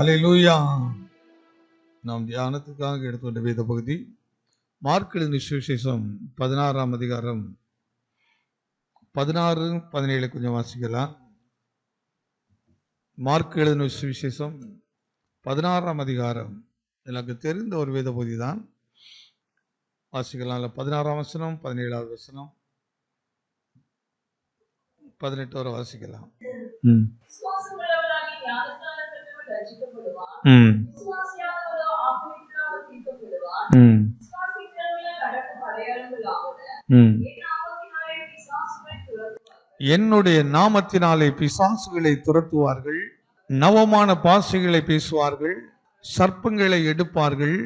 அலையிலூயா நாம் தியானத்துக்காக எடுத்துக்கொண்ட வேத பகுதி மார்க் சுவிசேஷம் பதினாறாம் அதிகாரம் பதினாறு பதினேழு கொஞ்சம் வாசிக்கலாம். மார்க் எழுதின சுவிசேஷம் பதினாறாம் அதிகாரம். எனக்கு தெரிந்த ஒரு வேத பகுதி தான் வாசிக்கலாம். இல்லை பதினாறாம் வசனம் பதினேழாவது வசனம். பதினெட்டு வரை வாசிக்கலாம். ம் விசுவாசமுள்ளவனாகி ஞானஸ்நானம் பெற்றவன் ரட்சிக்கப்படுவான். ம் விசுவாசியாதவனோ ஆக்கினைக்குள்ளாக தீர்க்கப்படுவான். ம் விசுவாசிக்கிறவர்கள நடக்கும் அடையாளங்களாவன. ம் என் நாமத்தினாலே பிசாசுகளை துரத்துவார்கள். என்னுடைய நாமத்தினாலே பிசாசுகளை துரத்துவார்கள் நவமான பாசைகளை பேசுவார்கள் சர்ப்பங்களை எடுப்பார்கள்.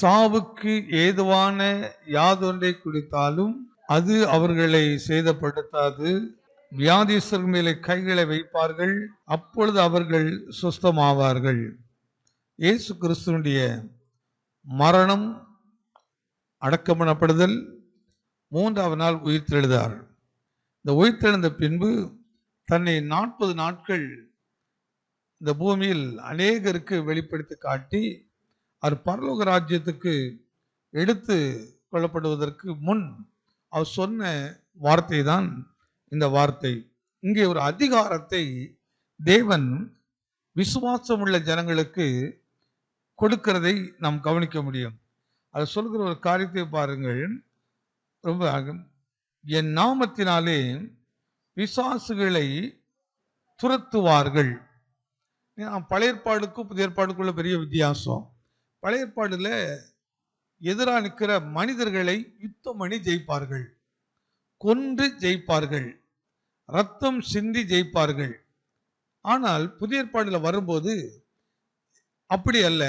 சாவுக்கு ஏதுவான யாதொன்றை குடித்தாலும் அது அவர்களை சேதப்படுத்தாது. வியாதிஸ்தர் மேலே கைகளை வைப்பார்கள் அப்பொழுது அவர்கள் சுஸ்தமாவார்கள். இயேசு கிறிஸ்துவனுடைய மரணம் அடக்கமனப்படுதல் மூன்றாவது நாள் உயிர்த்தெழுதார். இந்த உயிர்த்தெழுந்த பின்பு தன்னை நாற்பது நாட்கள் இந்த பூமியில் அநேகருக்கு வெளிப்படுத்தி காட்டி அவர் பரலோக ராஜ்யத்துக்கு எடுத்து கொள்ளப்படுவதற்கு முன் அவர் சொன்ன வார்த்தை தான் இந்த வார்த்தை. இங்கே ஒரு அதிகாரத்தை தேவன் விசுவாசமுள்ள ஜனங்களுக்கு கொடுக்கிறதை நாம் கவனிக்க முடியும். அது சொல்கிற ஒரு காரியத்தை பாருங்கள். ரொம்ப என் நாமத்தினாலே விசாசுகளை துரத்துவார்கள். நான் பழைய ஏற்பாடுக்கும் புதிய ஏற்பாடுக்குள்ள பெரிய வித்தியாசம். பழைய எதிராக நிற்கிற மனிதர்களை யுத்தம் பண்ணி ஜெயிப்பார்கள். கொன்று ஜெயிப்பார்கள். ரத்தம் சிந்தி ஜெயிப்பார்கள். ஆனால் புதிய ஏற்பாடில் வரும்போது அப்படி அல்ல.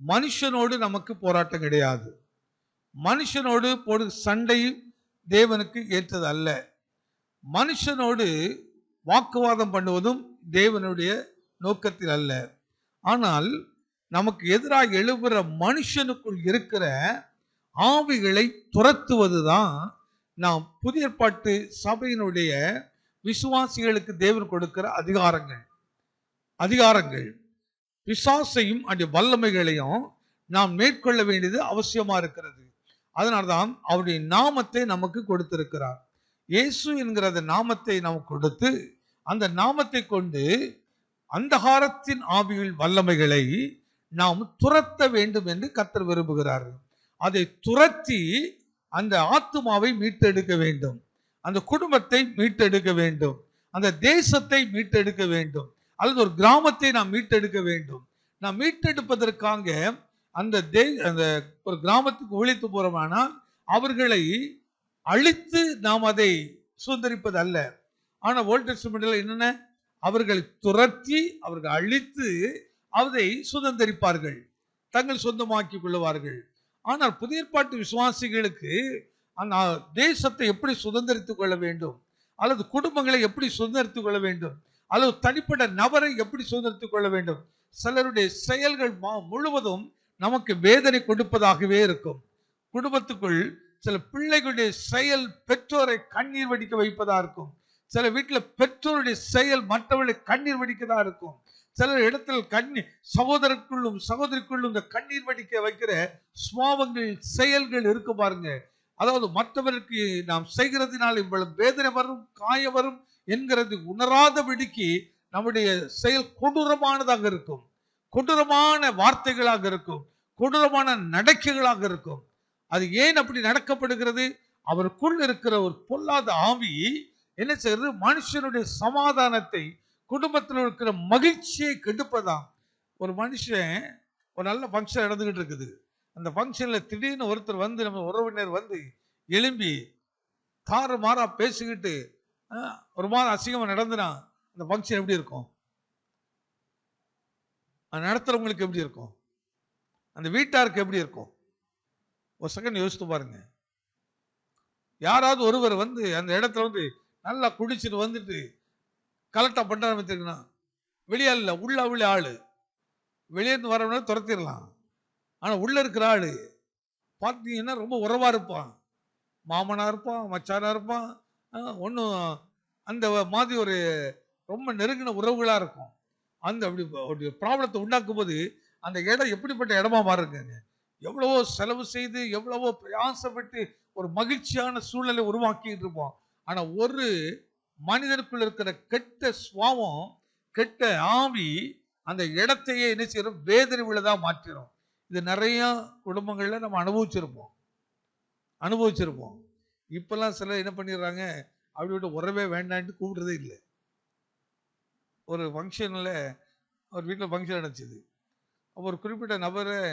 மனுஷனோடு நமக்கு போராட்டம் கிடையாது. மனுஷனோடு போடு சண்டை தேவனுக்கு ஏற்றது அல்ல. மனுஷனோடு வாக்குவாதம் பண்ணுவதும் தேவனுடைய நோக்கத்தில் அல்ல. ஆனால் நமக்கு எதிராக எழுபுற மனுஷனுக்குள் இருக்கிற ஆவிகளை துரத்துவது தான் நாம் புதிய பாட்டு சபையினுடைய விசுவாசிகளுக்கு தேவன் கொடுக்கிற அதிகாரங்கள். அதிகாரங்கள். பிசாசையும் அந்த வல்லமைகளையும் நாம் மேற்கொள்ள வேண்டியது அவசியமா இருக்கிறது. அதனால்தான் அவருடைய நாமத்தை நமக்கு கொடுத்திருக்கிறார். இயேசு என்கிற அந்த நாமத்தை நமக்கு கொடுத்து அந்த நாமத்தை கொண்டு அந்தகாரத்தின் ஆவியில் வல்லமைகளை நாம் துரத்த வேண்டும் என்று கத்தர் விரும்புகிறார். அதை துரத்தி அந்த ஆத்துமாவை மீட்டெடுக்க வேண்டும். அந்த குடும்பத்தை மீட்டெடுக்க வேண்டும். அந்த தேசத்தை மீட்டெடுக்க வேண்டும். அல்லது ஒரு கிராமத்தை நாம் மீட்டெடுக்க வேண்டும். நாம் மீட்டெடுப்பதற்காக அந்த தே அந்த ஒரு கிராமத்துக்கு ஒழித்து போகிறோமானால் அவர்களை அழித்து நாம் அதை சுதந்திரிப்பது அல்ல ஆனால் வோல்டேஜ் டெஸ்டமெண்ட்ல என்னென்ன? அவர்களை துரத்தி அவர்கள் அழித்து அதை சுதந்திரிப்பார்கள். தங்கள் சொந்தமாக்கி கொள்ளுவார்கள். ஆனால் புதிய ஏற்பாட்டு விசுவாசிகளுக்கு அந்த தேசத்தை எப்படி சுதந்திரித்துக் கொள்ள வேண்டும்? அல்லது குடும்பங்களை எப்படி சுதந்திரித்துக் கொள்ள வேண்டும்? அல்லது தனிப்பட்ட நபரை எப்படி சுதந்திரத்துக் கொள்ள வேண்டும்? சிலருடைய செயல்கள் மா- முழுவதும் நமக்கு வேதனை கொடுப்பதாகவே இருக்கும். குடும்பத்துக்குள் சில பிள்ளைகளுடைய செயல் பெற்றோரை கண்ணீர் வடிக்க வைப்பதா இருக்கும். சில வீட்டில் பெற்றோருடைய செயல் மற்றவர்களை கண்ணீர் வடிக்கதா இருக்கும். சில இடத்துல கண்ணீர் சகோதரருக்குள்ளும் சகோதரிக்குள்ளும் இந்த கண்ணீர் வடிக்க வைக்கிற சுவாபங்கள் செயல்கள் இருக்கு பாருங்க. அதாவது மற்றவருக்கு நாம் செய்கிறதுனால் இவ்வளவு வேதனை வரும் காய வரும் என்கிறது உணராதபடிக்கு நம்முடைய செயல் கொடூரமானதாக இருக்கும். கொடூரமான வார்த்தைகளாக இருக்கும். கொடூரமான நடக்கைகளாக இருக்கும். அது ஏன் அப்படி நடக்கப்படுகிறது? அவருக்குள் இருக்கிற ஒரு பொல்லாத ஆவி என்ன செய்கிறது? மனுஷனுடைய சமாதானத்தை குடும்பத்தில் இருக்கிற மகிழ்ச்சியை கெடுப்பதாம். ஒரு மனுஷன் ஒரு நல்ல ஃபங்க்ஷன் நடந்துகிட்டு இருக்குது. அந்த ஃபங்க்ஷனில் திடீர்னு ஒருத்தர் வந்து நம்ம உறவினர் வந்து எழும்பி தாறு மாறா பேசிக்கிட்டு ஒரு மாதிரி அசிங்கமாக நடந்துனா அந்த ஃபங்க்ஷன் எப்படி இருக்கும்? அது நடத்துகிறவங்களுக்கு எப்படி இருக்கும்? அந்த வீட்டாருக்கு எப்படி இருக்கும்? ஒரு செகண்ட் யோசித்து பாருங்க. யாராவது ஒருவர் வந்து அந்த இடத்துல வந்து நல்லா குடிச்சிட்டு வந்துட்டு கலெக்டாக பண்ண ஆரம்பிச்சிருக்கணும் வெளியே இல்லை உள்ள உள்ள ஆள். வெளியே இருந்து வரவன துரத்திடலாம். ஆனால் உள்ளே இருக்கிற ஆள் பார்த்தீங்கன்னா ரொம்ப உறவாக இருப்பான். மாமனா இருப்பான் மச்சானா இருப்பான் ஒன்றும் அந்த மாதிரி ஒரு ரொம்ப நெருங்கின உறவுகளாக இருக்கும். அந்த அப்படி ஒரு ப்ராப்ளத்தை உண்டாக்கும் போது அந்த இடம் எப்படிப்பட்ட இடமா மாறுங்க எவ்வளவோ செலவு செய்து எவ்வளவோ பிரயாசப்பட்டு ஒரு மகிழ்ச்சியான சூழ்நிலை உருவாக்கிட்டு இருப்போம். ஆனால் ஒரு மனிதனுக்குள்ள இருக்கிற கெட்ட சுவாவம் கெட்ட ஆவி அந்த இடத்தையே என்ன செய்யறோம் வேதனை உள்ளதாக மாற்றிடும். இது நிறைய குடும்பங்களில் நம்ம அனுபவிச்சிருப்போம். அனுபவிச்சிருப்போம். இப்போல்லாம் சிலர் என்ன பண்ணிடுறாங்க? அப்படி விட்டு உறவே வேண்டான்ட்டு கூப்பிடுறதே இல்லை. ஒரு ஃபங்க்ஷனில் ஒரு வீட்டில் ஃபங்க்ஷன் நடந்துச்சுது அப்போ ஒரு குறிப்பிட்ட நபரை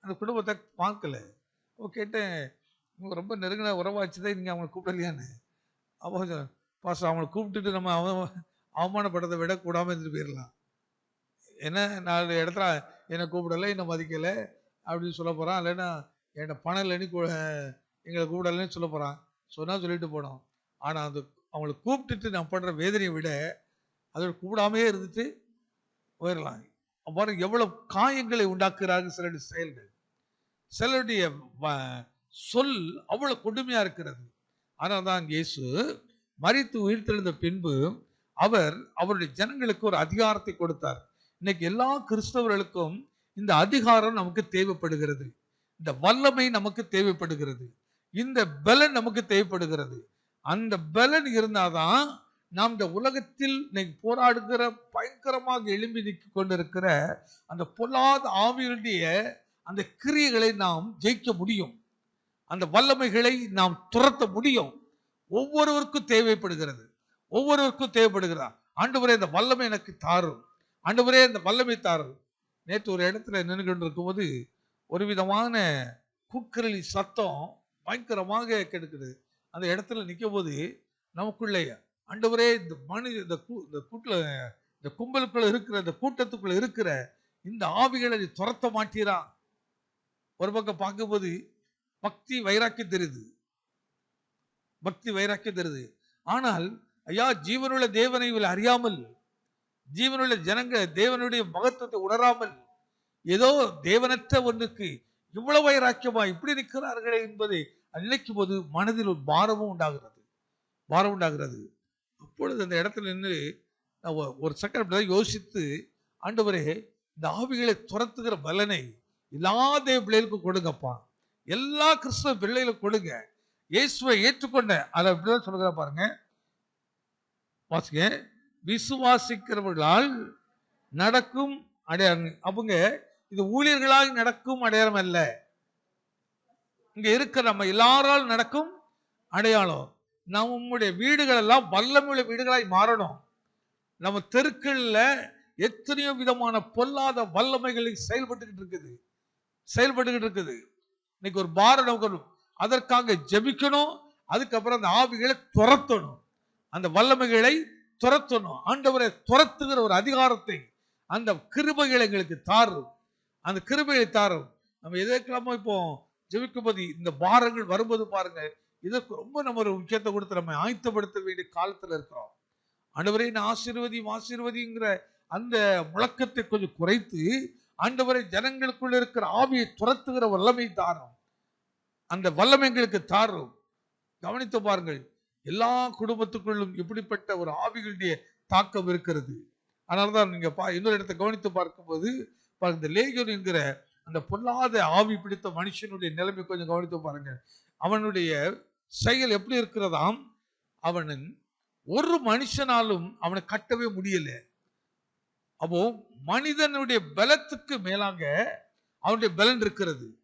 அந்த குடும்பத்தை பார்க்கல. அப்போ கேட்டேன் இவங்க ரொம்ப நெருங்கின உறவாச்சுதான் நீங்கள் அவங்களை கூப்பிடலையான்னு? அப்போ சொன்னேன், பாஸ்டர் அவங்களை கூப்பிட்டுட்டு நம்ம அவ அவமானப்பட்டதை விட கூடாமல் இருந்துட்டு போயிடலாம் என்ன? நாலு இடத்துல என்னை கூப்பிடலை என்னை மதிக்கலை? அப்படின்னு சொல்ல போகிறான் இல்லைன்னா என்கிட்ட பணம் இல்லைன்னு கூ- எங்களை கூப்பிடலைன்னு சொல்ல போகிறான் சொன்னால் சொல்லிட்டு போனோம். ஆனால் அது அவங்களை கூப்பிட்டுட்டு நான் பண்ணுற வேதனையை விட அதோட கூப்பிடாமையே இருந்துட்டு போயிடலாம் அவ்வாறு எவ்வளோ காயங்களை உண்டாக்குறார்கள் சிலருடைய செயல்கள். சிலருடைய சொல் அவ்வளோ கொடுமையாக இருக்கிறது. ஆனால் தான் இயேசு உயிர் உயிர்த்தெழுந்த பின்பு அவர் அவருடைய ஜனங்களுக்கு ஒரு அதிகாரத்தை கொடுத்தார். இன்னைக்கு எல்லா கிறிஸ்தவர்களுக்கும் இந்த அதிகாரம் நமக்கு தேவைப்படுகிறது. இந்த வல்லமை நமக்கு தேவைப்படுகிறது. இந்த பலன் நமக்கு தேவைப்படுகிறது. அந்த பலன் இருந்தாதான் நாம் இந்த உலகத்தில் இன்னைக்கு போராடுகிற பயங்கரமாக எழும்பி நிற்க கொண்டிருக்கிற அந்த பொல்லாத ஆவியுடைய அந்த கிரியைகளை நாம் ஜெயிக்க முடியும். அந்த வல்லமைகளை நாம் துரத்த முடியும். ஒவ்வொருவருக்கும் தேவைப்படுகிறது. ஒவ்வொருவருக்கும் தேவைப்படுகிறா ஆண்டவரே இந்த வல்லமை எனக்கு தாரும். ஆண்டவரே இந்த வல்லமை தாரும். நேற்று ஒரு இடத்துல நின்று கொண்டிருக்கும்போது ஒரு விதமான குக்கரளி சத்தம் பயங்கரமாக கெடுக்குது. அந்த இடத்துல நிற்கும் போது நமக்குள்ளே ஆண்டவரே இந்த மனித இந்த கூ இந்த கூட்டில் இந்த கும்பலுக்குள்ள இருக்கிற இந்த கூட்டத்துக்குள்ள இருக்கிற இந்த ஆவிகளை நீ துரத்த மாட்டீரா? ஒரு பக்கம் பார்க்கும்போது பக்தி வைராக்கியம் தெரியுது. பக்தி வைராக்கியம் தெரியுது. ஆனால் ஐயா ஜீவனுள்ள தேவனை இவள் அறியாமல் ஜீவனுள்ள ஜனங்கள் தேவனுடைய மகத்துவத்தை உணராமல் ஏதோ தேவனற்ற ஒன்றுக்கு இவ்வளவு வைராக்கியமா இப்படி நிற்கிறார்களே என்பதை நினைக்கும் போது மனதில் ஒரு பாரமும் உண்டாகிறது. பாரம் உண்டாகிறது. அப்பொழுது அந்த இடத்துல நின்று நான் ஒரு செகண்ட் அப்படிதான் யோசித்து ஆண்டவரே இந்த ஆவிகளை துரத்துகிற பலனை எல்லா தேவ பிள்ளைகளுக்கும் கொடுங்கப்பா. எல்லா கிறிஸ்தவ பிள்ளைகளுக்கும் கொடுங்க. இயேசுவை ஏற்றுக்கொண்ட அதை அப்படிதான் சொல்லுகிற பாருங்க. வாசிங்க. விசுவாசிக்கிறவர்களால் நடக்கும் அடையாளம் அவங்க இது ஊழியர்களால் நடக்கும் அடையாளம் அல்ல. இங்க இருக்கிற நம்ம எல்லாரால் நடக்கும் அடையாளம். நம்முடைய வீடுகள் எல்லாம் வல்லமுள்ள வீடுகளாய் மாறணும். நம்ம தெருக்கள்ல எத்தனையோ விதமான பொல்லாத வல்லமைகளை செயல்பட்டுக்கிட்டு இருக்குது. செயல்பட்டுக்கிட்டு இருக்குது. இன்னைக்கு ஒரு பாரம் நமக்கு அதற்காக ஜபிக்கணும். அதுக்கப்புறம் அந்த ஆவிகளை துரத்தணும். அந்த வல்லமைகளை துரத்தணும். ஆண்டவரை துரத்துகிற ஒரு அதிகாரத்தை அந்த கிருபைகள் எங்களுக்கு தாரும். அந்த கிருபையை தாரும். நம்ம எதற்கெல்லாமோ இப்போ ஜெபிக்கும்போது இந்த பாரங்கள் வரும்போது பாருங்க இதற்கு ரொம்ப நம்ம ஒரு முக்கியத்தை கொடுத்து நம்ம ஆயத்தப்படுத்த வேண்டிய காலத்தில் இருக்கிறோம். ஆண்டவரை நான் ஆசீர்வதி ஆசீர்வதிங்கிற அந்த முழக்கத்தை கொஞ்சம் குறைத்து ஆண்டவரை ஜனங்களுக்குள்ள இருக்கிற ஆவியை துரத்துகிற வல்லமை தாரும். அந்த வல்லமை எங்களுக்கு தாரும். கவனித்து பாருங்கள் எல்லா குடும்பத்துக்குள்ளும் இப்படிப்பட்ட ஒரு ஆவிகளுடைய தாக்கம் இருக்கிறது. அதனாலதான் நீங்கள் பா இன்னொரு இடத்தை கவனித்து பார்க்கும்போது இந்த லேகியோன் என்கிற அந்த பொல்லாத ஆவி பிடித்த மனுஷனுடைய நிலைமை கொஞ்சம் கவனித்து பாருங்க. அவனுடைய செயல் எப்படி இருக்கிறதாம்? அவனின் ஒரு மனுஷனாலும் அவனை கட்டவே முடியல. அப்போ மனிதனுடைய பலத்துக்கு மேலாக அவனுடைய பலன் இருக்கிறது.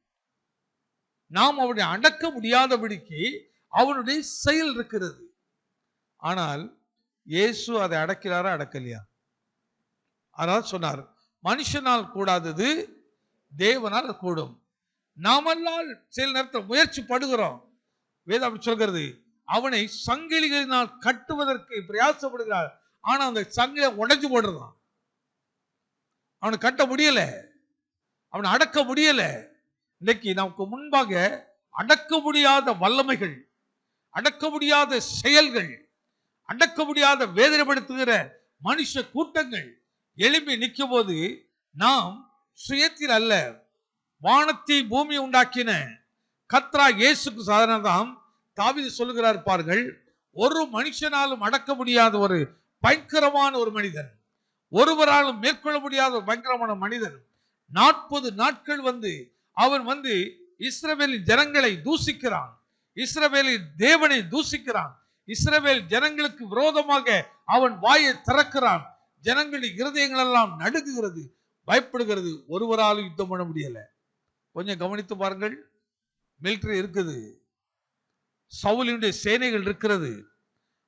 நாம் அவனை அடக்க முடியாதபடிக்கு அவனுடைய செயல் இருக்கிறது. ஆனால் இயேசு அதை அடக்கிறாரா அடக்கலையா? அதான் சொன்னார் மனுஷனால் கூடாதது தேவனால் கூடும். நாமெல்லாம் சில நேரத்தில் முயற்சி படுகிறோம் வேதம் அப்படி சொல்கிறது அவனை சங்கிலிகளினால் கட்டுவதற்கு பிரயாசப்படுகிறார். ஆனா அந்த சங்கிலியை உடைஞ்சு போடுறான். அவனை கட்ட முடியல. அவனை அடக்க முடியல. இன்னைக்கு நமக்கு முன்பாக அடக்க முடியாத வல்லமைகள் அடக்க முடியாத செயல்கள் அடக்க முடியாத வேதனைப்படுத்துகிற மனுஷ கூட்டங்கள் எழும்பி நிற்கும் போது நாம் சுயத்தில் அல்ல வானத்தை பூமி உண்டாக்கின. கத்ரா இயேசுக்கு சாதனதாம் தாவீது சொல்லுகிறார் பாருங்கள் ஒரு மனுஷனாலும் அடக்க முடியாத ஒரு பயங்கரமான ஒரு மனிதன் ஒருவராலும் மேற்கொள்ள முடியாத ஒரு பயங்கரமான மனிதன். நாற்பது நாட்கள் வந்து அவன் வந்து இஸ்ரவேலின் ஜனங்களை தூசிக்கிறான் இஸ்ரவேலின் தேவனை தூசிக்கிறான் இஸ்ரவேல் ஜனங்களுக்கு விரோதமாக அவன் வாயை திறக்கிறான். ஜனங்களின் இருதயங்கள் எல்லாம் பயப்படுகிறது. ஒருவராலும் யுத்தம் பண்ண முடியலை. கொஞ்சம் கவனித்து பாருங்கள். மிலிட்ரி இருக்குது. சவுலினுடைய சேனைகள் இருக்கிறது.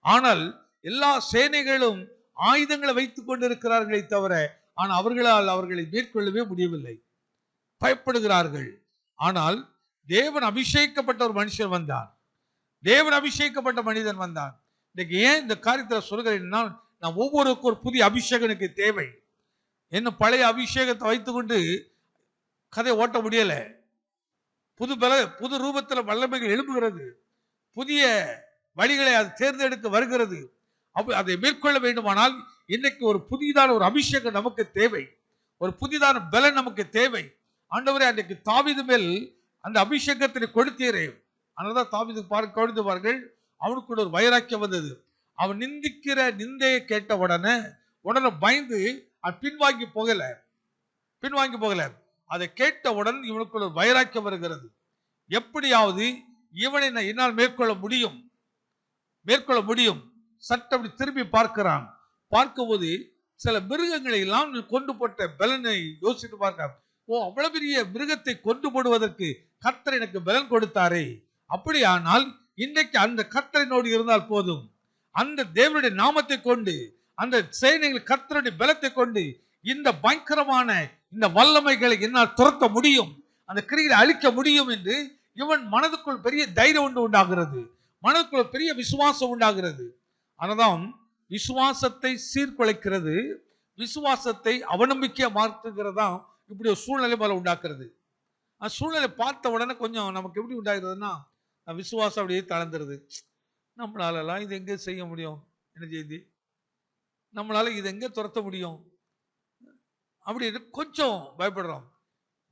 ஆனால் எல்லா சேனைகளும் ஆயுதங்களை வைத்துக் கொண்டிருக்கிறார்களே தவிர ஆனால் அவர்களால் அவர்களை மேற்கொள்ளவே முடியவில்லை. பயப்படுகிறார்கள். ஆனால் தேவன் அபிஷேகப்பட்ட ஒரு மனுஷன் வந்தான். தேவன் அபிஷேகிக்கப்பட்ட மனிதன் வந்தான். இன்னைக்கு ஏன் இந்த காரியத்தில் சொல்கிறேன்னா நான் ஒவ்வொருக்கும் ஒரு புதிய அபிஷேகனுக்கு தேவை. என்ன பழைய அபிஷேகத்தை வைத்துக்கொண்டு கதை ஓட்ட முடியலை. புது பல புது ரூபத்தில் வல்லமைகள் எழுப்புகிறது புதிய வழிகளை அது தேர்ந்தெடுக்க வருகிறது. அதை மேற்கொள்ள வேண்டுமானால் இன்னைக்கு ஒரு புதிதான ஒரு அபிஷேகம் நமக்கு தேவை. ஒரு புதிதான பலன் நமக்கு தேவை. ஆண்டவரே அன்றைக்கு தாவிது மேல் அந்த அபிஷேகத்தை கொடுத்தீரே அதனாலதான் தாவிது பாரு கவிழ்ந்து பாருங்கள் அவனுக்கு ஒரு வைராக்கியம் வந்தது. அவன் நிந்திக்கிற நிந்தையை கேட்ட உடனே உடனே பயந்து அவன் பின்வாங்கி போகல. பின்வாங்கி போகல. அதை கேட்டவுடன் இவனுக்குள்ள வைராக்கியம் வருகிறது. எப்படியாவது இவனை நான் என்னால் மேற்கொள்ள முடியும். மேற்கொள்ள முடியும். சட்ட அப்படி திரும்பி பார்க்கிறான். பார்க்கும்போது சில மிருகங்களை எல்லாம் கொண்டு போட்ட பலனை யோசித்து பார்க்க ஓ அவ்வளவு பெரிய மிருகத்தை கொண்டு போடுவதற்கு கர்த்தர் எனக்கு பலன் கொடுத்தாரே. அப்படியானால் இன்றைக்கு அந்த கர்த்தரினோடு இருந்தால் போதும். அந்த தேவனுடைய நாமத்தை கொண்டு அந்த சேனைகள் கர்த்தருடைய பலத்தை கொண்டு இந்த பயங்கரமான இந்த வல்லமைகளை என்னால் துரத்த முடியும் அந்த கிரியை அழிக்க முடியும் என்று இவன் மனதுக்குள் பெரிய தைரியம் ஒன்று உண்டாகிறது. மனதுக்குள் பெரிய விசுவாசம் உண்டாகிறது. அதனால்தான் விசுவாசத்தை சீர்குலைக்கிறது விசுவாசத்தை அவநம்பிக்கையா மாற்றுகிறதா இப்படி ஒரு சூழ்நிலை போல உண்டாக்குறது. அந்த சூழ்நிலை பார்த்த உடனே கொஞ்சம் நமக்கு எப்படி உண்டாகிறதுனா விசுவாசம் அப்படியே தளர்ந்துருது. நம்மளாலலாம் இது எங்கே செய்ய முடியும்? என்ன செய்தி? நம்மளால் இது எங்கே துரத்த முடியும்? அப்படின்னு கொஞ்சம் பயப்படுறோம்.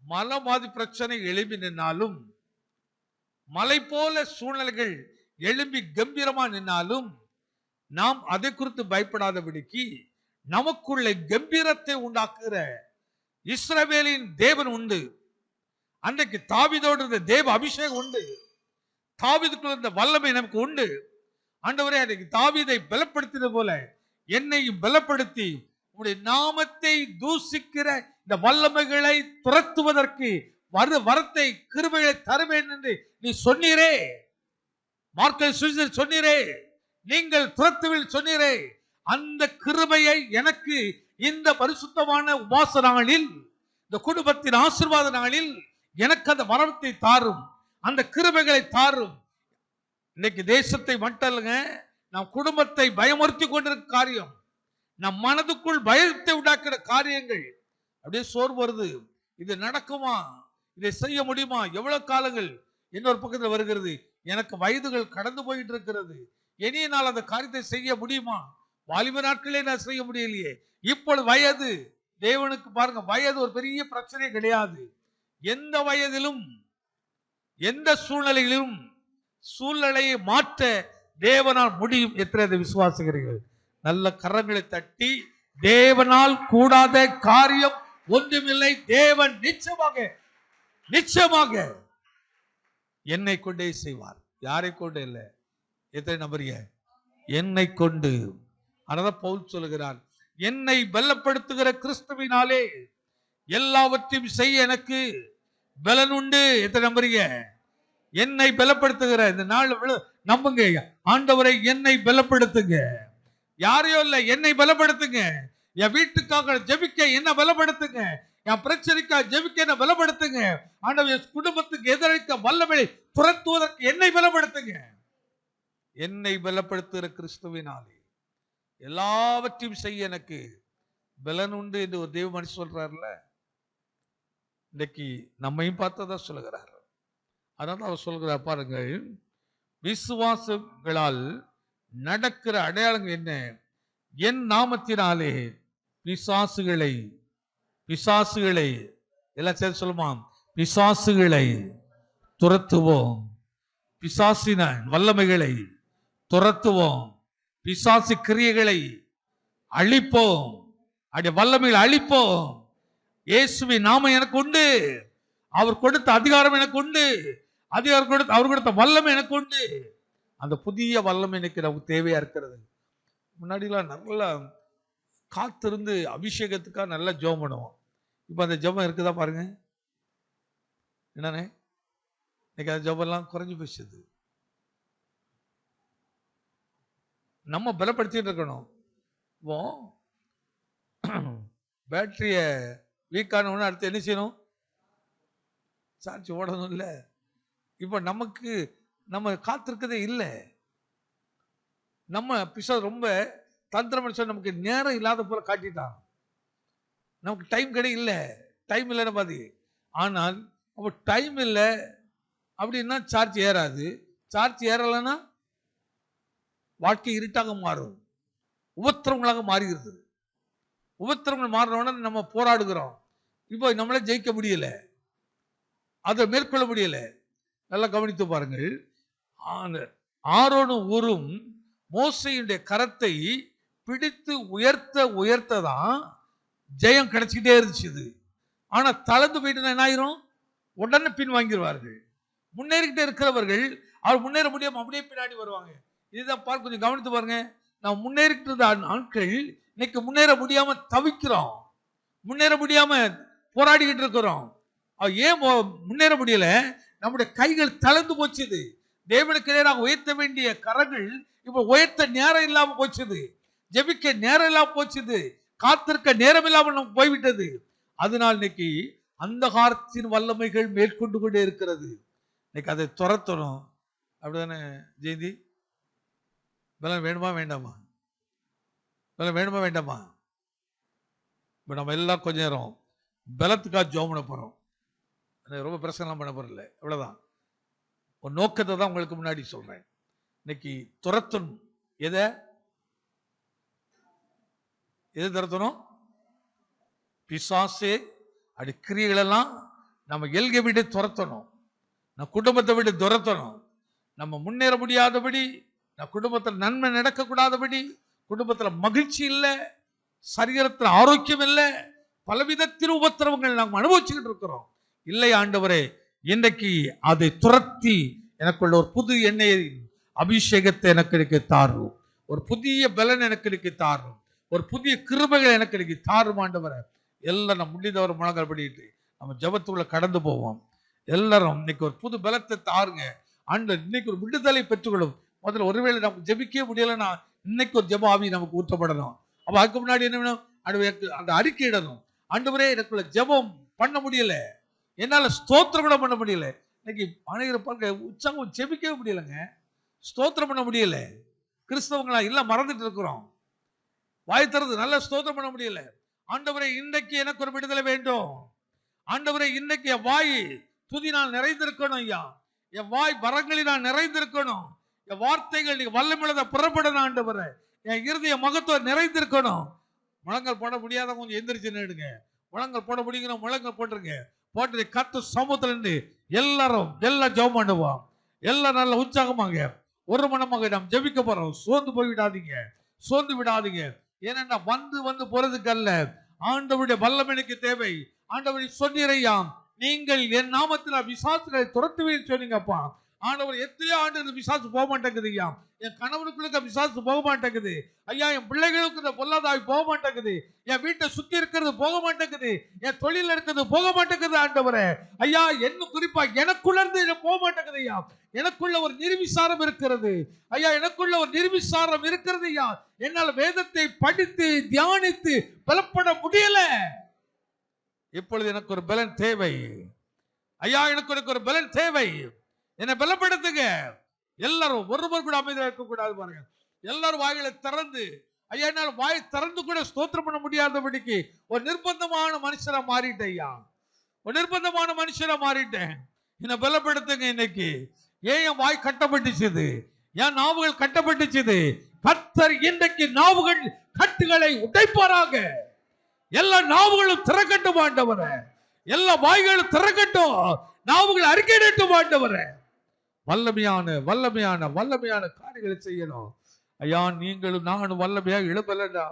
மலை மாதிரி பிரச்சனை எழும்பி நின்னாலும் மலை போல சூழ்நிலைகள் எழும்பி கம்பீரமா நின்னாலும் நாம் அதை குறித்து பயப்படாதபடிக்கு நமக்குள்ள கம்பீரத்தை உண்டாக்குகிற இஸ்ரவேலின் தேவன் உண்டு. அன்றைக்கு தாவிதோடு இருந்த தேவ அபிஷேகம் உண்டு. தாவிதுக்குள்ள இருந்த வல்லமை நமக்கு உண்டு. ஆண்டவரே அன்றைக்கு தாவிதை பலப்படுத்தியது போல என்னையும் பலப்படுத்தி உங்களுடைய நாமத்தை தூசிக்கிற இந்த வல்லமைகளை துரத்துவதற்கு வரு வரத்தை கிருமையை தருவேன் என்று நீ சொன்னீரே. மார்க்கல் சுவிசேஷர் சொன்னீரே. நீங்கள் துரத்துவில் சொன்னீரே. அந்த கிருபையை எனக்கு இந்த பரிசுத்தமான உபாச நாளில் இந்த குடும்பத்தின் ஆசீர்வாத நாளில் எனக்கு அந்த வரத்தை தாரும். அந்த கிருபைகளை தாரும். இன்னைக்கு தேசத்தை மட்டும் நம் குடும்பத்தை பயமுறுத்தி கொண்டிருக்க காரியம். நம் மனதுக்குள் பயத்தை உண்டாக்குற காரியங்கள். அப்படியே சோர் வருது. இது நடக்குமா? இதை செய்ய முடியுமா? எவ்வளவு காலங்கள்? இன்னொரு பக்கத்தில் வருகிறது. எனக்கு வயதுகள் கடந்து போயிட்டு இருக்கிறது இனிய நாள் அந்த காரியத்தை செய்ய முடியுமா? வாலிப நாட்களே நான் செய்ய முடியலையே. இப்பொழுது வயது. தேவனுக்கு பாருங்க வயது ஒரு பெரிய பிரச்சனை கிடையாது. எந்த வயதிலும் எந்த சூழ்நிலையிலும் சூழ்நிலையை மாற்ற தேவனால் முடியும் எத்தனை அதை விசுவாசிக்கிறீர்கள்? நல்ல கரங்களை தட்டி தேவனால் கூடாத காரியம் ஒன்றுமில்லை. தேவன் நிச்சயமாக நிச்சயமாக என்னை கொண்டே செய்வார். யாரை கொண்டு இல்லை? எத்தனை நம்புறீங்க என்னை கொண்டு. அதனால பவுல் சொல்லுகிறார் என்னை பலப்படுத்துகிற கிறிஸ்துவினாலே எல்லாவற்றையும் செய்ய எனக்கு பலன் உண்டு. எத்தனை நம்புறீங்க என்னை பலப்படுத்துகிற இந்த நாள் விழு- நம்புங்க ஆண்டவரை என்னை பலப்படுத்துங்க. யாரையோ இல்ல என்னை பலப்படுத்துங்க. என் வீட்டுக்காக ஜெபிக்க என்ன பலப்படுத்துங்க. என் பிரச்சனைக்காக ஜெபிக்க என்ன பலப்படுத்துங்க. ஆண்டவர் குடும்பத்துக்கு எதிரளித்த வல்லமை துரத்துவதற்கு என்னை பலப்படுத்துங்க. என்னை பலப்படுத்துகிற கிறிஸ்துவினாலே. எல்லாவற்றையும் செய்ய எனக்கு பலன் உண்டு என்று ஒரு தெய்வ மனுஷன் சொல்றாருல இன்னைக்கு நம்மையும் பார்த்ததா சொல்லுகிறார். அதனால அவர் சொல்கிறார் பாருங்கள் விசுவாசங்களால் நடக்கிற அடையாளங்கள் என்ன? என் நாமத்தினாலே பிசாசுகளை பிசாசுகளை எல்லாம் சேர்த்து சொல்லுமா? பிசாசுகளை துரத்துவோம். பிசாசின வல்லமைகளை துரத்துவோம். பிசாசு கிரியைகளை அழிப்போம். அடைய வல்லமையில் அழிப்போம். இயேசுவின் நாமம் எனக்கு உண்டு. அவர் கொடுத்த அதிகாரம் எனக்கு உண்டு. அதிகாரம் கொடுத்த அவர் கொடுத்த வல்லமை எனக்கு உண்டு. அந்த புதிய வல்லமை எனக்கு நமக்கு தேவையா இருக்கிறது. முன்னாடிலாம் நல்லா காத்திருந்து அபிஷேகத்துக்காக நல்லா ஜெபம் பண்ணுவோம். இப்போ அந்த ஜெபம் இருக்குதா பாருங்க. என்னண்ணே? இன்னைக்கு அந்த ஜெபம்லாம் குறைஞ்சி போச்சுது நம்ம பலப்படுத்திட்டு இருக்கணும். இப்போ பேட்டரியை வீக் ஆனவுடனே அடுத்து என்ன செய்யணும்? சார்ஜ் ஓடணும் இல்லை இப்போ நமக்கு நம்ம காத்திருக்கதே இல்லை. நம்ம பிசா ரொம்ப தந்திரம் மனுஷன் நமக்கு நேரம் இல்லாத போல காட்டிட்டான். நமக்கு டைம் கிடை இல்லை. டைம் இல்லைன்னு பாதி? ஆனால் அப்போ டைம் இல்லை அப்படின்னா சார்ஜ் ஏறாது. சார்ஜ் ஏறலைன்னா வாழ்க்கை இருட்டாக மாறும். உபத்திரவங்களாக மாறுகிறது உபத்திரங்கள் மாறினோட நம்ம போராடுகிறோம். இப்போ நம்மளே ஜெயிக்க முடியலை. அதை மேற்கொள்ள முடியலை. நல்லா கவனித்து பாருங்கள். அந்த ஆரோனும் ஊரும் மோசையுடைய கரத்தை பிடித்து உயர்த்த உயர்த்த தான் ஜெயம் கிடைச்சிக்கிட்டே இருந்துச்சு இது ஆனால் தளர்ந்து போயிட்டு என்ன ஆயிரும்? உடனே பின் வாங்கிடுவார்கள் முன்னேறிக்கிட்டே இருக்கிறவர்கள் அவர் முன்னேற முடியாமல் அப்படியே பின்னாடி வருவாங்க. இதுதான் பார்க்க கொஞ்சம் கவனித்து பாருங்க. நான் முன்னேறிக்கிட்டு இருந்த ஆட்கள் இன்னைக்கு முன்னேற முடியாமல் தவிக்கிறோம். முன்னேற முடியாமல் போராடிக்கிட்டு இருக்கிறோம். ஏன் முன்னேற முடியல? நம்முடைய கைகள் தளர்ந்து போச்சுது. தேவனுக்கு நேராக உயர்த்த வேண்டிய கரங்கள் இப்ப உயர்த்த நேரம் இல்லாமல் போச்சுது. ஜெபிக்க நேரம் இல்லாமல் போச்சுது. காத்திருக்க நேரம் இல்லாமல் நமக்கு போய்விட்டது. அதனால் இன்னைக்கு அந்தகாரத்தின் வல்லமைகள் மேற்கொண்டு கொண்டே இருக்கிறது. இன்னைக்கு அதை துரத்தணும். அப்படிதானே ஜெயந்தி? பலம் வேணுமா வேண்டாமா? பலம் வேணுமா வேண்டாமா? இப்போ நம்ம எல்லாம் கொஞ்ச நேரம் பலத்துக்காக ஜோம் பண்ண போகிறோம் ரொம்ப பிரச்சனைலாம் பண்ண போகிறதில்ல இவ்வளோதான் ஒரு நோக்கத்தை தான் உங்களுக்கு முன்னாடி சொல்கிறேன் இன்னைக்கு துரத்தணும். எதை? எது துரத்தணும்? பிசாசு அப்படி கிரியைகளெல்லாம் நம்ம எல்கை விட்டு துரத்தணும். நம்ம குடும்பத்தை விட்டு துரத்தணும். நம்ம முன்னேற முடியாதபடி நம்ம குடும்பத்தில் நன்மை நடக்கக்கூடாதபடி குடும்பத்தில் மகிழ்ச்சி இல்லை சரீரத்தில் ஆரோக்கியம் இல்லை பலவிதத்தில் உபத்திரவங்கள் நாம் அனுபவிச்சுக்கிட்டு இருக்கிறோம். இல்லை ஆண்டவரே இன்றைக்கு அதை துரத்தி எனக்குள்ள ஒரு புது எண்ணெய் அபிஷேகத்தை எனக்கு எனக்கு தாரும். ஒரு புதிய பலன் எனக்கு எனக்கு தாரும். ஒரு புதிய கிருபைகள் எனக்கு எனக்கு தாரும் ஆண்டவரை. எல்லாம் நம்ம முடிந்தவர் முழங்கல் படிட்டு நம்ம ஜபத்துக்குள்ள கடந்து போவோம். எல்லாரும் இன்னைக்கு ஒரு புது பலத்தை தாருங்க. ஆண்டு இன்னைக்கு ஒரு விடுதலை பெற்றுக்கொள்ளும். முதல்ல ஒருவேளை நமக்கு ஜெபிக்கவே முடியலைன்னா இன்னைக்கு ஒரு ஜெப ஆவி நமக்கு ஊற்றப்படணும். அப்போ அதுக்கு முன்னாடி என்ன வேணும்? அந்த அறிக்கை இடணும் ஆண்டவரே எனக்குள்ள ஜெபம் பண்ண முடியலை. என்னால் ஸ்தோத்திரம் கூட பண்ண முடியல. இன்னைக்கு அனைவரை பார்க்க உற்சாகம் செபிக்கவே முடியலைங்க. ஸ்தோத்திரம் பண்ண முடியல. கிறிஸ்தவங்களா எல்லாம் மறந்துட்டு இருக்கிறோம். வாய் திறந்து நல்ல ஸ்தோத்திரம் பண்ண முடியல. ஆண்டவரை இன்றைக்கு எனக்கு ஒரு விடுதலை வேண்டும். ஆண்டவரை இன்னைக்கு என் வாய் துதி நான் நிறைந்திருக்கணும் ஐயா. என் வாய் வரங்களில் நான் நிறைந்திருக்கணும். என் வார்த்தைகள் நீ வல்லமிழத புறப்படணும் ஆண்டவரை. என் இறுதிய மகத்துவம் நிறைந்திருக்கணும். முழங்கல் போட முடியாத கொஞ்சம் எந்திரிச்சு நின்னுடுங்க. முழங்கல் போட முடியுங்கிற முழங்கல் போட்டுருங்க. போட்டு கத்து சமூகத்துல இருந்து எல்லாரும் எல்லாம் ஜெபம் பண்ணுவோம். எல்லாம் நல்ல உற்சாகமாங்க. ஒரு மனமாக நாம் ஜெபிக்க போறோம். சோர்ந்து போய் விடாதீங்க. சோர்ந்து விடாதீங்க. ஏன்னா வந்து வந்து போறதுக்கு அல்ல. ஆண்டவருடைய வல்லம் எனக்கு தேவை. ஆண்டவரை சொன்னீரையாம் நீங்கள் என் நாமத்தில் விசாசுகளை துரத்துவீர் சொன்னீங்கப்பா. ஆண்டவர் எத்தனையோ ஆண்டு இந்த விசாசு போக மாட்டேங்குது ஐயா. என் கணவனுக்குள்ள விசாசு போக மாட்டேங்குது. ஐயா என் பிள்ளைகளுக்கு இந்த பொல்லாதாய் போக மாட்டேங்குது. என் வீட்டை சுத்தி இருக்கிறது போக மாட்டேங்குது. என் தொழில இருக்கிறது போக மாட்டேங்குது ஆண்டவரே. ஐயா என்ன குறிப்பா எனக்குள்ள இருந்து போக மாட்டேங்குது ஐயா. எனக்குள்ள ஒரு நிர்விசாரம் இருக்கிறது. ஐயா எனக்குள்ள ஒரு நிர்விசாரம் இருக்கிறது ஐயா. என்னால் வேதத்தை படித்து தியானித்து பலப்பட முடியல. இப்பொழுது எனக்கு ஒரு பலன் தேவை. ஐயா எனக்கு எனக்கு ஒரு பலன் தேவை. என்னை பலப்படுத்துங்க. எல்லாரும் ஒருவர் கூட அமைதியாக இருக்கக்கூடாது பாருங்க. எல்லாரும் வாய்களை திறந்து ஐயா என்னால் வாய் திறந்து கூட ஸ்தோத்திரம் பண்ண முடியாதபடிக்கு ஒரு நிர்பந்தமான மனுஷரை மாறிட்டேன் ஐயா. ஒரு நிர்பந்தமான மனுஷரை மாறிட்டேன். என்னை பலப்படுத்துங்க இன்னைக்கு. ஏன் என் வாய் கட்டப்பட்டுச்சுது? என் நாவுகள் கட்டப்பட்டுச்சுது? கத்தர் இன்றைக்கு நாவுகள் கட்டுகளை உடைப்பாராக. எல்லா நாவுகளும் திறக்கட்டும் ஆண்டவரை. எல்லா வாய்களும் திறக்கட்டும். நாவுகள் அறிக்கையிடட்டும் ஆண்டவரை. வல்லமையான வல்லமையான வல்லமையான காரியங்களை செய்யணும். ஐயா நீங்களும் நானும் வல்லமையாக எழுப்பலடா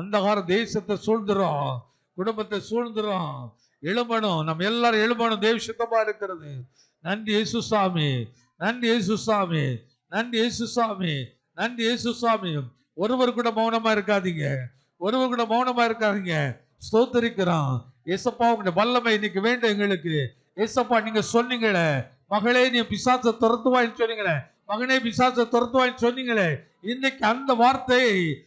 அந்தகார தேசத்தை சூழ்ந்துரும் குடும்பத்தை சூழ்ந்துரும் எழும்பணும். நம்ம எல்லாரும் எழும்பணும். தேவ சுத்தமா இருக்கிறது. நன்றி இயேசு சாமி. நன்றி இயேசு சாமி. நன்றி இயேசு சாமி. நன்றி இயேசு சாமி. ஒருவர் கூட மௌனமா இருக்காதீங்க. ஒருவர் கூட மௌனமா இருக்காதீங்க. ஸ்தோத்தரிக்கிறோம். ஏசப்பா உங்களுடைய வல்லமை இன்னைக்கு வேண்டும் எங்களுக்கு. ஏசப்பா நீங்க சொன்னீங்களே. மகளே நீ பிசாசை துரத்துவான்னு சொன்னீங்களே. மகனே பிசாசை துரத்துவான்னு சொன்னீங்களே. இன்னைக்கு அந்த வார்த்தை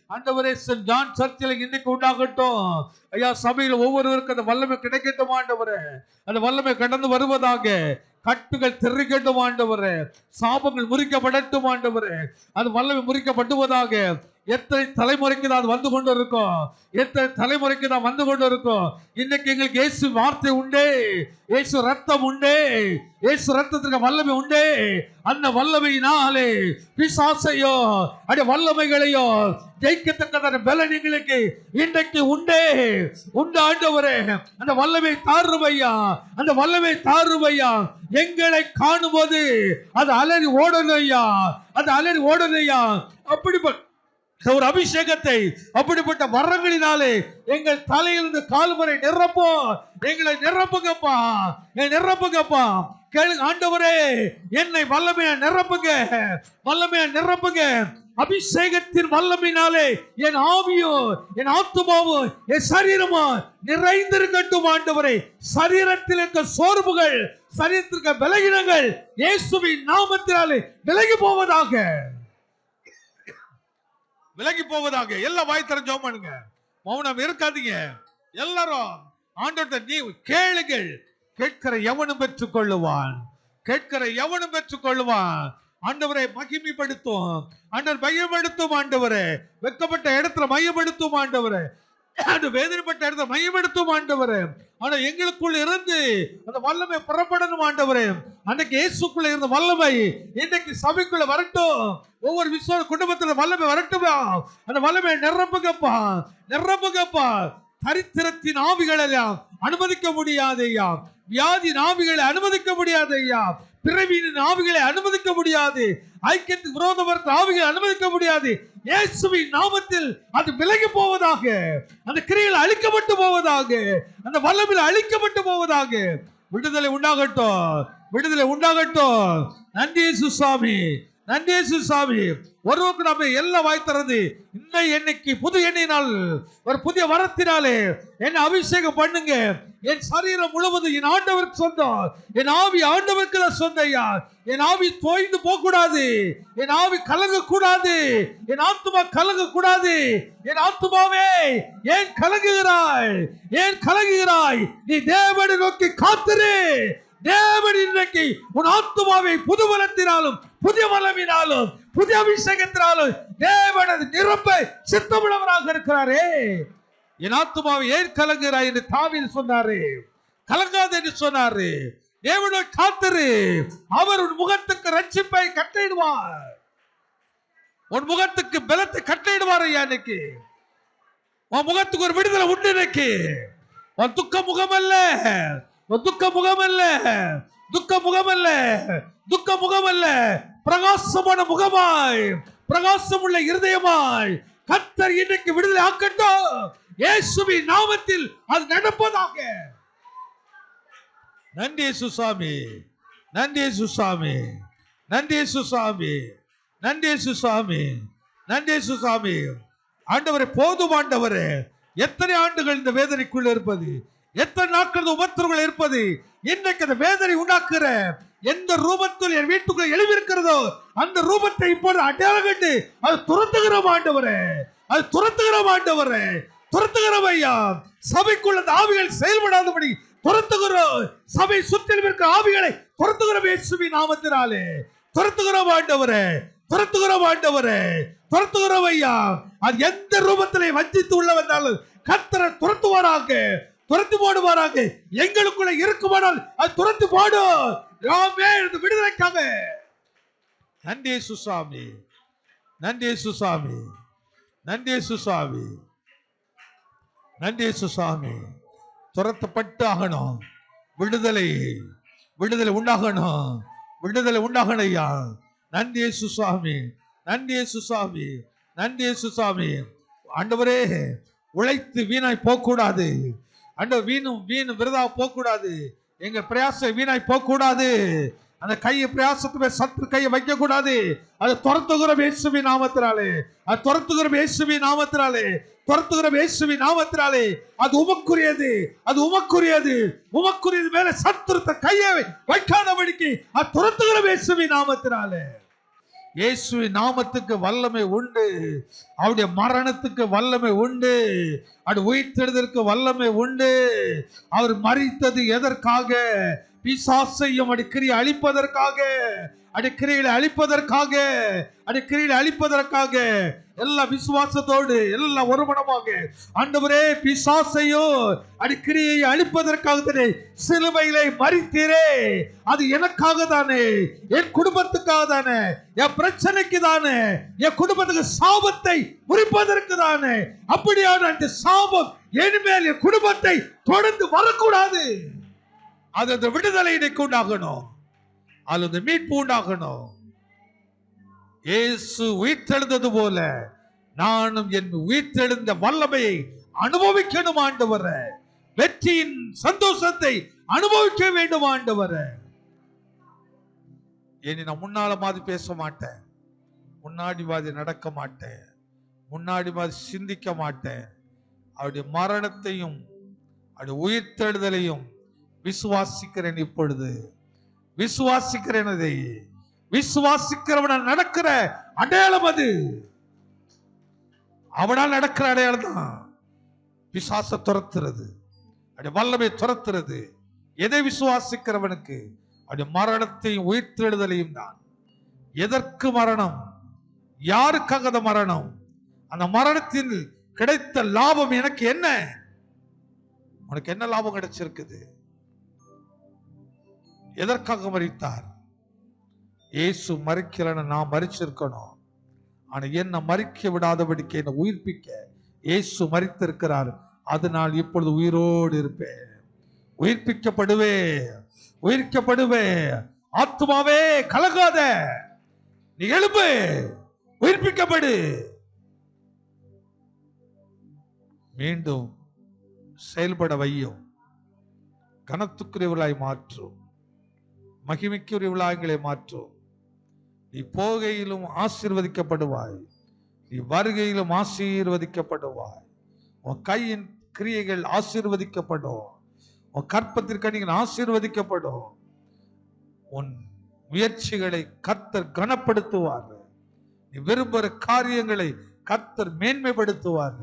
ஆண்டவரே சென்ட் ஜான் சர்ச்சில் இன்னைக்கு உண்டாகட்டும். ஐயா சபையில் ஒவ்வொருவருக்கும் அந்த வல்லமை கிடைக்கட்டும் ஆண்டவரே. அந்த வல்லமை கடந்து வருவதாக கட்டுகள் தெரிக்கட்டும் ஆண்டவரே. சாபங்கள் முறிக்கப்படட்டும் ஆண்டவரே. அது வல்லமை முறிக்கப்படுவதாக எத்தனை தலைமுறைக்கு தான் வந்து கொண்டு இருக்கோம் எத்தனை தலைமுறைக்கு தான் வந்து கொண்டு இருக்கோம் இன்னைக்கு எங்களுக்கு இயேசு வார்த்தை உண்டே. இயேசு ரத்தம் உண்டே. இயேசு ரத்தத்துக்கு வல்லமை உண்டே. அந்த வல்லமையினாலே பிசாசையோ அடி வல்லமைகளையோ ஜெயிக்கத்தக்கதான பலன் எங்களுக்கு இன்றைக்கு உண்டே. உண்டு ஆண்டவரே அந்த வல்லமை தாருமையா? அந்த வல்லமை தாருமையா? எங்களை காணும்போது அது அலறி ஓடணும் ஐயா. அது அலறி ஓடணும் ஐயா. அப்படிப்பட்ட ஒரு அபிஷேகத்தை அப்படிப்பட்ட வரங்களினாலே எங்கள் தலையிலிருந்து கால் வரை நிரப்போம் எங்களை நிரப்புங்கப்பா. நிரப்புங்கப்பா. கேளு ஆண்டவரே என்னை வல்லமையா நிரப்புங்க. வல்லமையா நிரப்புங்க. அபிஷேகத்தின் வல்லமையினாலே என் ஆவியோ என் ஆத்துமாவோ என் சரீரமோ நிறைந்திருக்கட்டும் ஆண்டவரே. சரீரத்தில் இருக்க சோர்வுகள் சரீரத்திற்கு விலகினங்கள் இயேசுவின் நாமத்தினாலே விலகி போவதாக. விலகி போவதாக. எல்லாம் வாய் திறந்து பண்ணுங்க. மௌனம் இருக்காதீங்க. எல்லாரும் ஆண்டவர்கிட்ட நீ கேளுங்கள். கேட்கிற எவனும் பெற்றுக் கொள்ளுவான் கேட்கிற எவனும் பெற்றுக் கொள்ளுவான் ஆண்டவரை மகிமைப்படுத்தும். ஆண்டவர் மையப்படுத்தும் ஆண்டவரே. வெக்கப்பட்ட இடத்துல மையப்படுத்தும் ஆண்டவரே. அது வேதனைப்பட்ட இடத்தை மையமெடுத்தும் ஆண்டவரே. ஆனா எங்களுக்குள் இருந்து அந்த வல்லமை புறப்படணும் ஆண்டவரே. அன்னைக்கு இயேசுக்குள்ள இருந்த வல்லமை இன்னைக்கு சபைக்குள்ள வரட்டும். ஒவ்வொரு விசுவாச குடும்பத்துல வல்லமை வரட்டுமா? அந்த வல்லமை நிரம்புகப்பா நிரம்புகப்பா தரித்திரத்தின் ஆவிகள் எல்லாம் அனுமதிக்க முடியாதையா வியாதி நாவிகளை அனுமதிக்க முடியாதையா பிறவியின் ஆவிகளை அனுமதிக்க முடியாது. ஐக்கியத்துக்கு விரோதமற்ற ஆவிகளை அனுமதிக்க முடியாது. இயேசுவின் நாமத்தில் அது விலகி போவதாக அந்த கிரியில் அழிக்கப்பட்டு போவதாக அந்த வல்லமில் அழிக்கப்பட்டு போவதாக. விடுதலை உண்டாகட்டும் விடுதலை உண்டாகட்டும். நன்றி சுசாமி சுவாமி. நன்றி சுவாமி ஒருவருக்கு நம்ம எல்லாம் வாய்த்தறது இன்னை என்னைக்கு புது எண்ணினால் ஒரு புதிய வரத்தினாலே என்ன அபிஷேகம் பண்ணுங்க. என் சரீரம் முழுவதும் என் ஆண்டவருக்கு சொந்தம். என் ஆவி ஆண்டவருக்கு தான் சொந்தம் ஐயா. என் ஆவி தோய்ந்து போகக்கூடாது. என் ஆவி கலங்கக்கூடாது. என் ஆத்துமா கலங்கக்கூடாது. என் ஆத்துமாவே ஏன் கலங்குகிறாய்? ஏன் கலங்குகிறாய்? நீ தேவனை நோக்கி காத்துரு. தேவன் இன்றைக்கு உன் ஆத்துமாவை புது பலத்தினாலும் புதிய வல்லமினாலும் புதிய அபிஷேகத்தினாலும் தேவனது நிரப்ப சித்தமுள்ளவராக இருக்கிறாரே. என் ஆத்துமாவை ஏன் கலங்குகிறாய் என்று தாவீது சொன்னாரு. கலங்காது என்று சொன்னாரு. தேவனோ காத்திரு. அவர் உன் முகத்துக்கு ரட்சிப்பை கட்டிடுவார் உன் முகத்துக்கு பலத்தை கட்டிடுவார் ஐயா இன்னைக்கு. உன் முகத்துக்கு ஒரு விடுதலை உண்டு இன்னைக்கு. உன் துக்க முகம் அல்ல துக்க முகம் அல்ல துக்க முகம் அல்ல துக்க முகம் அல்ல பிரகாசமான முகமாய் பிரகாசம் உள்ள இருதயமாய் கத்தர் இன்னைக்கு விடுதலை ஆக்கட்டும். இயேசுவி நாமத்தில் அது நடப்பதாக. நன்றி சுசாமி நன்றி சுசாமி நன்றி சுசாமி நன்றி சுசாமி நன்றி சுசாமி ஆண்டவரே போதும் ஆண்டவரே. எத்தனை ஆண்டுகள் இந்த வேதனைக்குள்ள இருப்பது? எத்தனை நாட்கள் உபத்திரங்கள் இருப்பது? இன்றைக்கு அந்த வேதனை உண்டாக்குற எந்த ரூபத்தில் என் வீட்டுக்குள்ள எழுதியிருக்கிறதோ அந்த ரூபத்தை இப்போது அடையாளம் அது துரத்துகிற ஆண்டவரே அது துரத்துகிற ஆண்டவரே துரத்துகிறோம் ஐயா. சபைக்குள்ள அந்த ஆவிகள் செயல்படாதபடி துரத்துகிறோம் சபை சுற்றிலும் இருக்கிற ஆவிகளை துரத்துகிறோம் இயேசுவின் நாமத்தினாலே. துரத்துகிறோம் ஆண்டவரே துரத்துகிறோம் ஆண்டவரே துரத்துகிறோம் ஐயா. அது எந்த ரூபத்திலே வஞ்சித்து உள்ள வந்தாலும் கத்தரை துரத்துவாராக. துரத்து போடுவாராக. எங்களுக்குள்ள இருக்குமானால் அது துரத்து போடும் ராமே இந்த விடுதலைக்காக. நன்றி சுசாமி நன்றி சுசாமி நன்றி சுசாமி நன்றி சுசாமி துரத்தப்பட்டு ஆகணும். விடுதலை. விடுதலை உண்டாகணும். விடுதலை உண்டாகணும் ஐயா நன்றி சுசாமி நன்றி சுசாமி நன்றி சுசாமி ஆண்டவரே உழைத்து வீணாய் போகக்கூடாது. அண்ட வீணும் வீணும் விரதா போகக்கூடாது. எங்க பிரயாசம் வீணாய் போகக்கூடாது. அந்த கையை பிரயாசத்துமே சத்து கையை வைக்க கூடாது அது துரத்துகிற இயேசுவி நாமத்தினாலே. அது துரத்துகிற இயேசுவி நாமத்தினாலே. துரத்துகிற இயேசுவி நாமத்தினாலே. அது உமக்குரியது. அது உமக்குரியது. உமக்குரியது மேல சத்துருத்த கையை வைக்காதபடிக்கு அது துரத்துகிற இயேசுவி நாமத்தினாலே. இயேசுவின் நாமத்துக்கு வல்லமை உண்டு. அவருடைய மரணத்துக்கு வல்லமை உண்டு. அது உயிர்த்தெழுதற்கு வல்லமை உண்டு. அவர் மறித்தது எதற்காக? பிசாசையும் அடிக்கிரியை அழிப்பதற்காக. அடிக்கிரியில் அழிப்பதற்காக. அடிக்கிரியில் அழிப்பதற்காக. எல்லா விசுவாசத்தோடு எல்லாம் ஒருமனமாக ஆண்டவரே பிசாசையோ அடிக்கிரியை அழிப்பதற்காக தானே சிலுவையிலே மறித்தீரே அது எனக்காக தானே என் குடும்பத்துக்காக தானே என் பிரச்சனைக்கு தானே என் குடும்பத்துக்கு சாபத்தை முறிப்பதற்கு தானே அப்படியான அந்த சாபம் இனிமேல் என் குடும்பத்தை தொடர்ந்து வரக்கூடாது. அது அந்த விடுதலை இன்னைக்கு உண்டாகணும். அது அந்த மீட்பு உண்டாகணும். இயேசு உயிர்த்தெழுந்தது போல நானும் என் உயிர்த்தெழுந்த வல்லமையை அனுபவிக்கணும் ஆண்டவர. வெற்றியின் சந்தோஷத்தை அனுபவிக்க வேண்டும் ஆண்டவர. இனி நான் முன்னால மாதிரி பேச மாட்டேன். முன்னாடி மாதிரி நடக்க மாட்டேன். முன்னாடி மாதிரி சிந்திக்க மாட்டேன். அவருடைய மரணத்தையும் அவருடைய உயிர்த்தெழுதலையும் விசுவாசிக்கிறேன் இப்பொழுது. விசுவாசிக்கிறேன் அதை விசுவாசிக்கிறவன நடக்கிற அடையாளம் அது. அவனால் நடக்கிற அடையாளம் தான். விசுவாச துரத்துறது. அப்படி வல்லமை துரத்துறது. எதை விசுவாசிக்கிறவனுக்கு? அப்படி மரணத்தையும் உயிர்த்தெழுதலையும் தான். எதற்கு மரணம்? யாருக்காக அந்த மரணம்? அந்த மரணத்தில் கிடைத்த லாபம் எனக்கு என்ன? உனக்கு என்ன லாபம் கிடைச்சிருக்குது? எதற்காக மறித்தார் இயேசு மறிக்கலன்னு நான் மறிச்சிருக்கணும். ஆனா என்னை மறிக்க விடாதபடிக்கு என்னை உயிர்ப்பிக்க இயேசு மறித்திருக்கிறார். அதனால் இப்பொழுது உயிரோடு இருப்பேன். உயிர்ப்பிக்கப்படுவே உயிர்க்கப்படுவே ஆத்மாவே கலகாத நீ எழுப்பு உயிர்ப்பிக்கப்படு. மீண்டும் செயல்பட வையும். கனத்துக்குரியவர்களாய் மாற்றும். மகிமைக்குரியவர்களாய்களை மாற்றும். நீ போகையிலும் ஆசீர்வதிக்கப்படுவாய். நீ வருகையிலும் ஆசீர்வதிக்கப்படுவாய். உன் கையின் கிரியைகள் ஆசீர்வதிக்கப்படும். உன் கற்பத்திற்கணிகள் ஆசீர்வதிக்கப்படும். உன் முயற்சிகளை கர்த்தர் கனப்படுத்துவார். நீ விரும்புகிற காரியங்களை கர்த்தர் மேன்மைப்படுத்துவார்.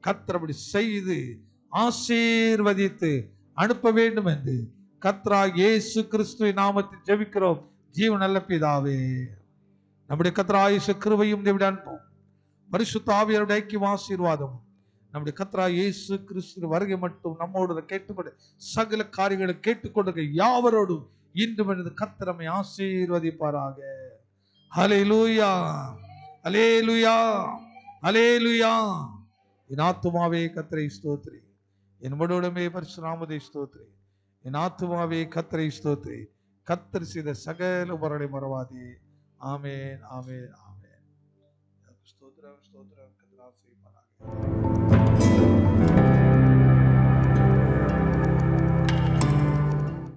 கர்த்தர் அப்படி செய்து ஆசீர்வதித்து அனுப்ப வேண்டும் என்று கத்ரா இயேசு கிறிஸ்துவின் நாமத்தில் ஜெபிக்கிறோம். ஜீவ நல்ல பிதாவே நம்முடைய கத்ரா இயேசு கிருபையும் தேவிட அன்பும் பரிசுத்த ஐக்கியம் ஆசீர்வாதம் நம்முடைய கத்ரா இயேசு கிறிஸ்து வருகை மட்டும் நம்மோடு கேட்டுக்கொண்டு சகல காரியங்களை கேட்டுக்கொண்டு யாவரோடும் இன்று எனது கத்திரமை ஆசீர்வதிப்பாராக. ஹலே லூயா ஹலே ஹalleluya ஹalleluya ஹalleluya. என் ஆத்துமாவே கத்திரை ஸ்தோத்ரி என் மனோடமே பரிசுராமதை ஸ்தோத்ரி என் ஆத்துமாவே கத்திரை ஸ்தோத்ரி கத்தர் செய்த சகல உபரடை மறவாதே. ஆமேன் ஆமேன் ஆமேன். ஸ்தோத்திரம் ஸ்தோத்திரம். கத்ரா செய்வாராக